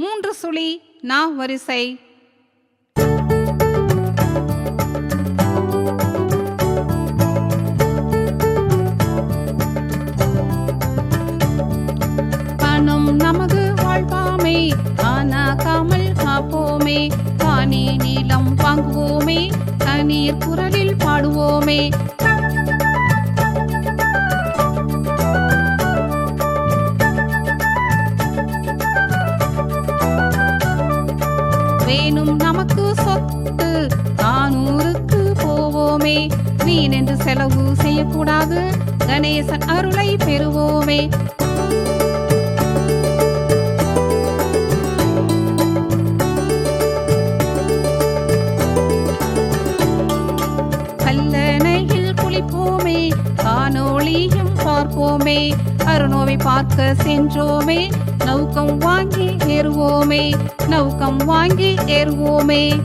மூன்று சுழி நா வரிசை. பணம் நமது வாழ்வாமே ஆனாகாமல் காப்போமே. பானி நீளம் வாங்குவோமே தண்ணீர் குரல் வேணும் நமக்கு சொத்து. நானூறுக்கு போவோமே. வீணென்று செலவு செய்யக்கூடாது. கணேசன் அருளை பெறுவோமே. கல்லணையில் குளிப்போமே. காணொளியும் பார்ப்போமே. அருணோவை பார்க்க சென்றோமே. நௌக்கம் வாங்கி ஏறுவோமே. நௌக்கம் வாங்கி ஏறுவோமே.